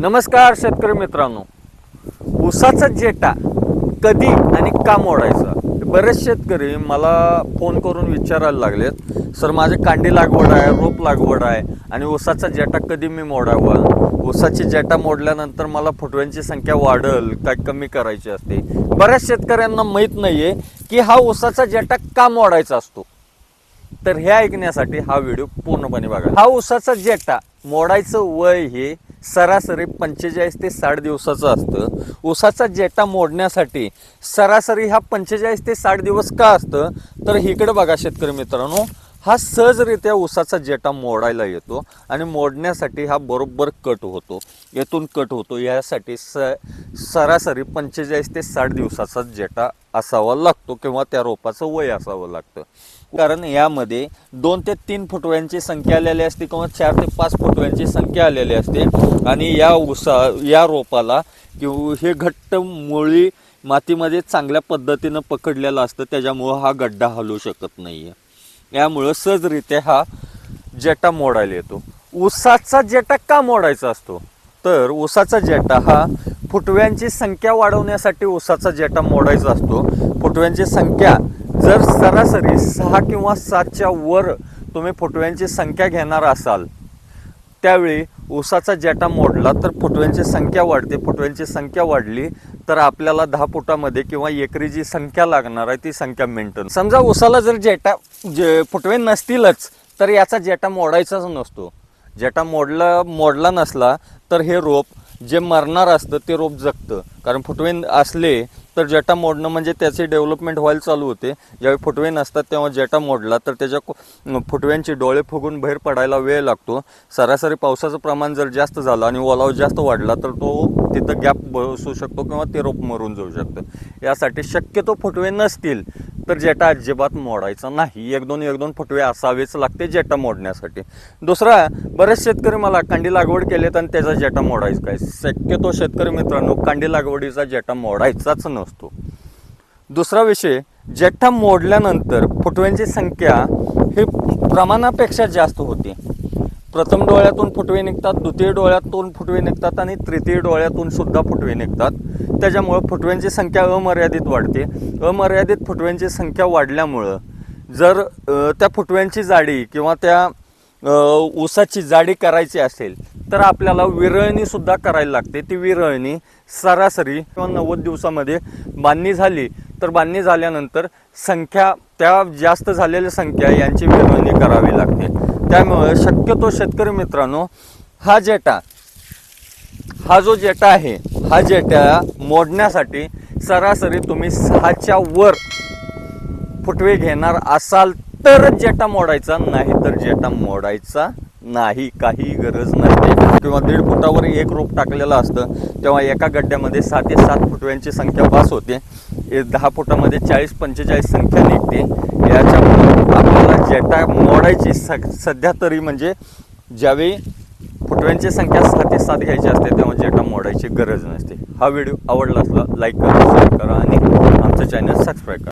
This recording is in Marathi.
नमस्कार शेतकरी मित्रांनो. ऊसाचा जेटा कधी आणि का मोडायचा? बरेच शेतकरी मला फोन करून विचारायला लागलेत. सर माझे कांडी लागवड आहे रोप लागवड आहे आणि ऊसाचा जेटा कधी मी मोडावा? ऊसाची जेटा मोडल्यानंतर मला फुटव्यांची संख्या वाढल काय कमी करायची असते. बऱ्याच शेतकऱ्यांना माहीत नाही आहे की हा ऊसाचा जेटा का मोडायचा असतो. तर हे ऐकण्यासाठी हा व्हिडिओ पूर्णपणे बघा. हा ऊसाचा जेटा मोडायचं वय हे सरासरी पंचेचाळीस ते साठ दिवसाचं असतं. ऊसाचा जेटा मोडण्यासाठी सरासरी हा पंचेचाळीस ते साठ दिवस का असतं? तर इकडे बघा शेतकरी मित्रांनो. हा सहजरित्या ऊसाचा जेटा मोडायला येतो आणि मोडण्यासाठी हा बरोबर कट होतो येथून कट होतो. यासाठी स सरासरी पंचेचाळीस ते साठ दिवसाचा जेटा असावा लागतो किंवा त्या रोपाचं वय असावं लागतं. कारण यामध्ये दोन ते तीन फुटव्यांची संख्या आलेली असते किंवा चार ते पाच फुटव्यांची संख्या आलेली असते आणि या ऊसा या रोपाला किंवा हे घट्ट मुळी मातीमध्ये चांगल्या पद्धतीनं पकडलेलं असतं त्याच्यामुळं हा गड्डा हलू शकत नाही आहे यामुळं सहजरित्या हा जेटा मोडायला येतो. ऊसाचा जेटा का मोडायचा असतो? तर ऊसाचा जेटा हा फुटव्यांची संख्या वाढवण्यासाठी ऊसाचा जेटा मोडायचा असतो. फुटव्यांची संख्या जर सरासरी सहा किंवा सातच्या वर तुम्ही फुटव्यांची संख्या घेणार असाल त्यावेळी ऊसाचा जेटा मोडला तर फुटव्यांची संख्या वाढते. फुटव्यांची संख्या वाढली तर आपल्याला दहा फुटामध्ये किंवा एकरी जी संख्या लागणार आहे ती संख्या मेंटेन. समजा उसाला जर जेटा जे फुटवे नसतीलच तर याचा जेटा मोडायचाच नसतो. जेटा मोडला मोडला नसला तर हे रोप जे मरणार असतं ते रोप जगतं. कारण फुटवे असले तर जेटा मोडणं म्हणजे त्याची डेव्हलपमेंट व्हायला चालू होते. ज्यावेळी फुटवे नसतात तेव्हा जेटा मोडला तर त्याच्या फुटव्यांचे डोळे फुगून बाहेर पडायला वेळ लागतो. सरासरी पावसाचं प्रमाण जर जास्त झालं आणि ओलाव जास्त वाढला तर तो तिथं गॅप बसू शकतो किंवा ते रोप मरून जाऊ शकतं. यासाठी शक्यतो फुटवे नसतील. तर जेटा अजिबात मोडायचा नाही. एक दोन एक दोन फुटवे असावेच लागते जेटा मोडण्यासाठी. दुसरा बरेच शेतकरी मला कांडी लागवड केलेत आणि त्याचा जेटा मोडायचा काय? शक्यतो शेतकरी मित्रांनो कांडी लागवडीचा जेटा मोडायचाच नसतो. दुसरा विषय जेठा मोडल्यानंतर फुटव्यांची संख्या ही प्रमाणापेक्षा जास्त होते. प्रथम डोळ्यातून फुटवे निघतात द्वितीय डोळ्यातून फुटवे निघतात आणि तृतीय डोळ्यातून सुद्धा फुटवे निघतात. त्याच्यामुळं फुटव्यांची संख्या अमर्यादित वाढते. अमर्यादित फुटव्यांची संख्या वाढल्यामुळं जर त्या फुटव्यांची जाडी किंवा त्या ऊसाची जाडी करायची असेल तर आपल्याला विरळणीसुद्धा करायला लागते. ती विरळणी सरासरी किंवा नव्वद दिवसामध्ये बांधणी झाली तर बांधणी झाल्यानंतर संख्या त्या जास्त झालेल्या संख्या यांची विरळणी करावी लागते. त्यामुळे शक्यतो शेतकरी मित्रांनो हा जेटा हा जो जेटा आहे हा जेटा मोडण्यासाठी सरासरी तुम्ही सहाच्या वर फुटवे घेणार असाल तर जेटा मोडायचा नाही तर जेटा मोडायचा नाही काही गरज नसते किंवा दीड फुटावर एक रोप टाकलेलं असतं तेव्हा एका गड्ड्यामध्ये सात ते सात फुटव्यांची संख्या पास होते. हे दहा फुटामध्ये चाळीस पंचेचाळीस संख्या निघते. याच्यामुळे आपल्याला जेटा मोडायची स सध्या तरी म्हणजे ज्यावेळी फुटव्यांची संख्या सहा ते सात घ्यायची असते तेव्हा जेटा मोडायची गरज नसते. हा व्हिडिओ आवडला असला लाईक करा शेअर करा आणि आमचं चॅनल सबस्क्राईब करा.